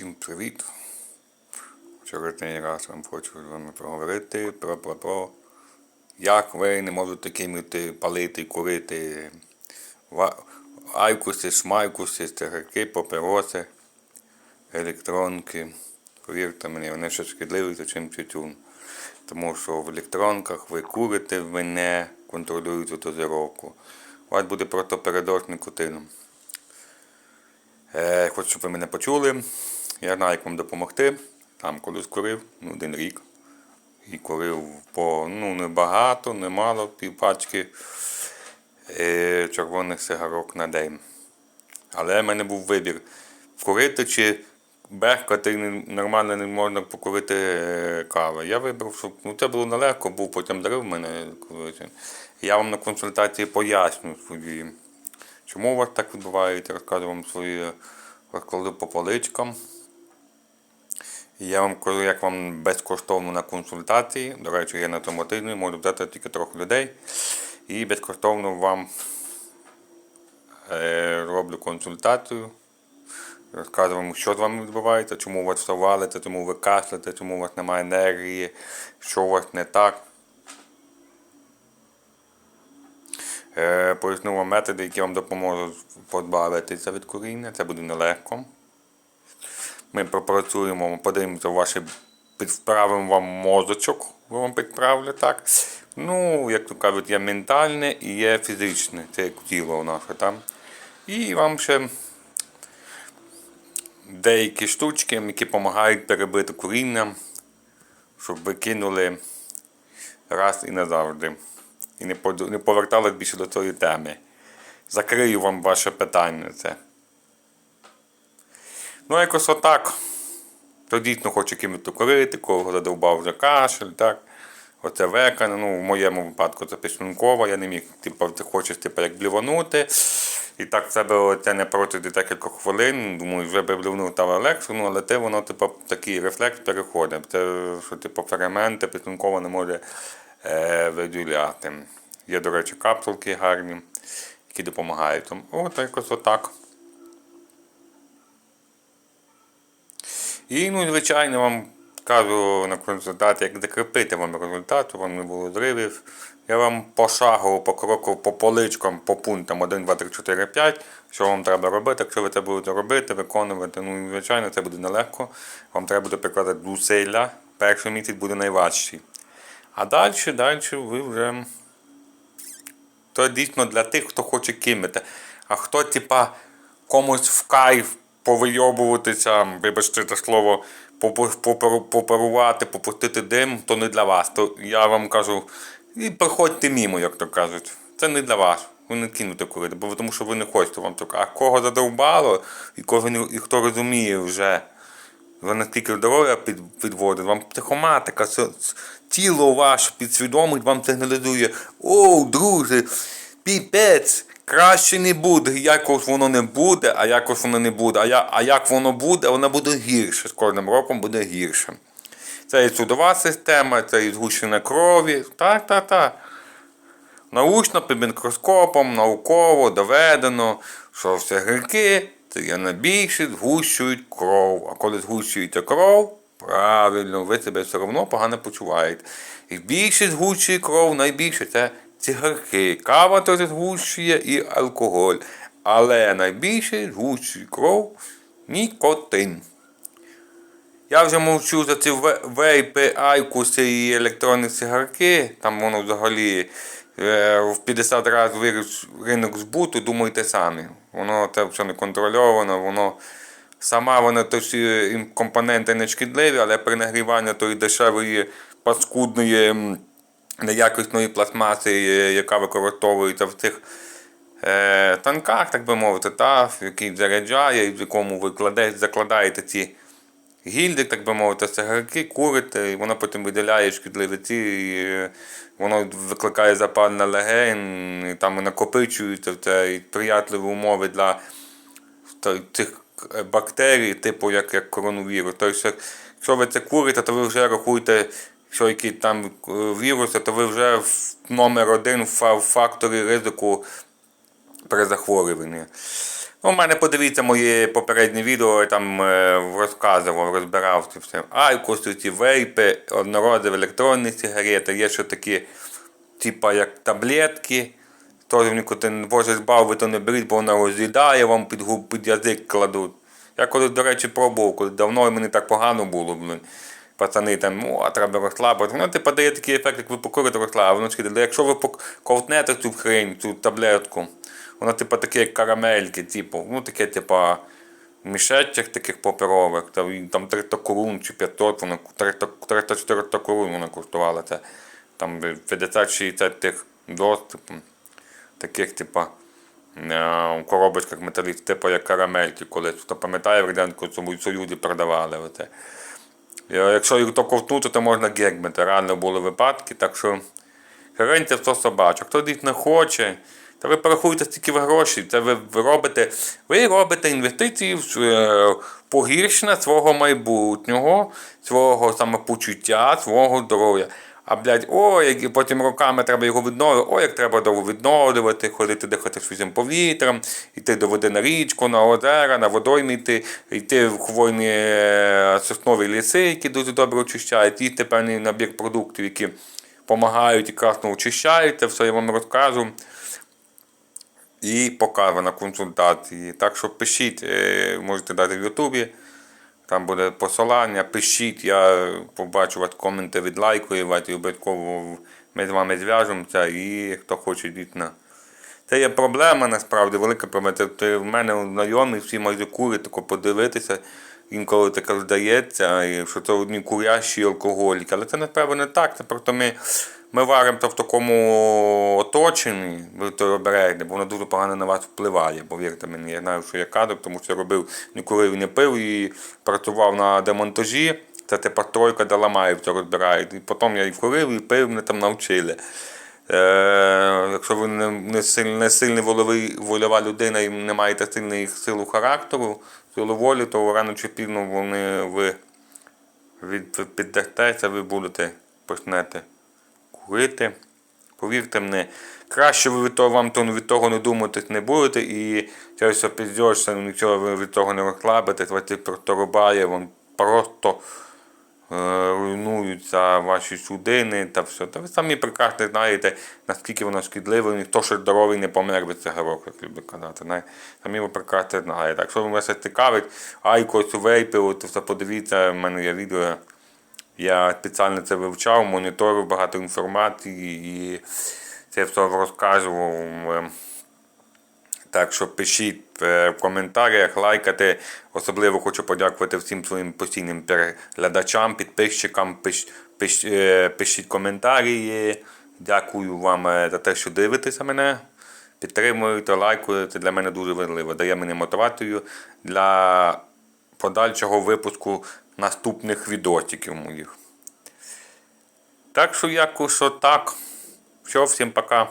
Всім привіт! Черговий раз вам хочу з вами поговорити про, про, про як ви не можете кинути, палити, курити айкуси, шмайкуси, цигарки, папіроси, електронки. Повірте мені, вони ще шкідливі, ніж тютюн. Тому що в електронках ви курите, ви не контролюєте дозировку. У вас буде протопередоз никотином. Е, хочу, щоб ви мене почули. Я як вам допомогти. Там колись курив, ну, один рік. І курив по ну, не багато, не мало, півпачки е, червоних сигарок на день. Але в мене був вибір: курити чи бехкати нормально не можна покурити е, кави. Я вибрав, що ну, це було нелегко, був потім дарив мене. Я вам на консультації поясню свої. Чому у вас так відбувається? Розказую вам свої розклади по поличкам. Я вам кажу, як вам безкоштовно на консультації. До речі, я на тому тижні можу взяти тільки трохи людей. І безкоштовно вам е, роблю консультацію. Розказую вам, що з вами відбувається, чому у вас все валиться, чому ви кашляєте, чому у вас немає енергії, що у вас не так. Е, Поясню вам методи, які вам допоможуть позбавитися від куріння. Це буде нелегко. Ми пропрацюємо, подивимося ваші підправимо вам мозочок, вам підправлю так. Ну, як то кажуть, є ментальне і є фізичне, це як тіло наше там. І вам ще деякі штучки, які допомагають перебити куріння, щоб ви кинули раз і назавжди. І не повертались більше до цієї теми. Закрию вам ваше питання це. Ну, якось отак. То дійсно хочу кимось курити, кого задовбав вже кашель, так. Оце века, ну, в моєму випадку це піснункова, я не міг, типу, ти хочеш типу, як бліванути. І так себе оце не проти декілька хвилин. Думаю, вже би блівнув та легше, ну, але те воно, типу, такий рефлекс переходить. Це, що типу, ферменти піснункова не може е, виділяти. Є, до речі, капсулки гарні, які допомагають. От якось отак. І, ну, звичайно, вам кажу на консультації, як закріпити вам результат, вам не було зривів. Я вам пошагово, по кроку, по поличкам, по пунктам 1, 2, 3, 4, 5, що вам треба робити. Якщо ви це будете робити, виконувати, ну, звичайно, це буде нелегко. Вам треба буде прикладати зусилля. Перший місяць буде найважчий. А далі, далі ви вже. То дійсно для тих, хто хоче кимити. А хто, типа, комусь в кайф повийобуватися, вибачте це слово, попару- попустити дим, то не для вас. То я вам кажу, і проходьте мімо, як то кажуть. Це не для вас. Ви не кинете курити, бо тому що ви не хочете вам так. А кого задовбало, і кого і хто розуміє вже. Ви наскільки здоров'я під, підводить, вам психоматика, тіло ваше підсвідомить вам сигналізує. О, друже, піпець, краще не буде. Якось воно не буде, а якось воно не буде. А, я, а як воно буде, воно буде гірше. З кожним роком буде гірше. Це і судова система, це і згущення крові. Так, так, так. Научно під мікроскопом, науково доведено, що все гірки це є найбільше згущують кров. А коли згущується кров, правильно, ви себе все одно погано почуваєте. І більше згущує кров, найбільше це цигарки. Кава теж згущує і алкоголь. Але найбільше згущує кров нікотин. Я вже мовчу за ці ве- вейпи, айкуси і електронні цигарки. Там воно взагалі е, в 50 разів виріс ринок збуту, думайте самі. Воно це все не контрольовано, воно сама вона то компоненти не шкідливі, але при нагріванні тої дешевої паскудної неякісної пластмаси, е, яка використовується в цих е, танках, так би мовити, та, який заряджає, в якому ви кладе- закладаєте ці гільди, так би мовити, цигарки, курите, і воно потім виділяє шкідливі ці, і е, воно викликає запал на легень, і там в це і сприятливі умови для цих е, бактерій, типу як, як коронавірус. Тобто, якщо ви це курите, то ви вже рахуєте, що які там е, віруси, то ви вже номер один в факторі ризику при захворюванні. Ну, у мене подивіться моє попереднє відео, я там е, розказував, розбирав це все. Айкос, ці вейпи, одноразові електронні сигарети, є ще такі, типа як таблетки. Вони коли боже збав, ви то не беріть, бо вона роз'їдає, вам під, губ- під язик кладуть. Я коли, до речі, пробував, коли давно мені так погано було, блин. Пацани там, о, треба розслабити. Воно типу дає такий ефект, як ви покурите розслабити. Воно ж кидає, якщо ви ковтнете цю хрень, цю таблетку, воно типу таке як карамельки, типу, ну таке, типу, мішечок таких паперових, там, там 300 корун чи 500, воно 300-400 корун вона коштувала. Це там 50-60 тих доступів таких, типа, е, коробочках металіст, типу як карамельки колись. Хто пам'ятає, в Радянському Союзі продавали. Оце. Е, Якщо їх то то можна гекнути. Реально були випадки, так що хрень в все собачок. Хто їх не хоче, та ви порахуєте стільки в грошей. Це ви, ви робите, ви робите інвестиції в е, погіршення свого майбутнього, свого самопочуття, свого здоров'я. А блядь, о, як потім роками треба його відновлювати, о, як треба довго відновлювати, ходити дихати свіжим повітрям, йти до води на річку, на озера, на водойми йти, йти в хвойні е, соснові ліси, які дуже добре очищають, їсти певний набір продуктів, які допомагають і красно очищають. Це все я вам розкажу і покажу на консультації. Так що пишіть, е, можете дати в Ютубі. Там буде посилання, пишіть, я побачу вас коменти, відлайкувати обов'язково ми з вами зв'яжемося і хто хоче дійсно. Це є проблема насправді, велика проблема. Це в мене знайомі, всі майже кури, тако подивитися. Інколи таке здається, що це одні курящі алкоголіки. Але це насправді не так. Це просто ми, ми варимося в такому оточенні, ви то обережні, бо воно дуже погано на вас впливає. Повірте мені, я знаю, що я кадр, тому що я робив не не пив і працював на демонтажі. Це тепер тройка де ламають, розбирають. І потім я і курив, і пив, мене там навчили. Е, якщо ви не, не, сильний, не сильний вольовий, вольова людина і не маєте сильної силу характеру, силу волі, то рано чи пізно вони ви від, піддастеся, ви будете почнете курити. Повірте мені, краще ви від того, вам то від того не думати не будете, і через піздешся, нічого ви від того не розслабитесь, вас це просто рубає, вам просто руйнуються ваші судини та все. Та ви самі прекрасно знаєте, наскільки воно шкідливе, ніхто ще здоровий не помер від цигарок, як люблю казати. Знає. Самі ви прекрасно знаєте. Якщо вас це цікавить, айкос, вейпи, от все подивіться, в мене є відео. Я спеціально це вивчав, моніторив багато інформації і це все розказував. Так що пишіть е, в коментарях, лайкайте. Особливо хочу подякувати всім своїм постійним переглядачам, підписчикам. Пиш, пиш, е, пишіть коментарі. Дякую вам е, за те, що дивитеся мене. Підтримуєте, лайкуєте. Для мене дуже важливо. Дає мені мотивацію для подальшого випуску наступних відосиків моїх. Так що якось отак. Все, всім пока.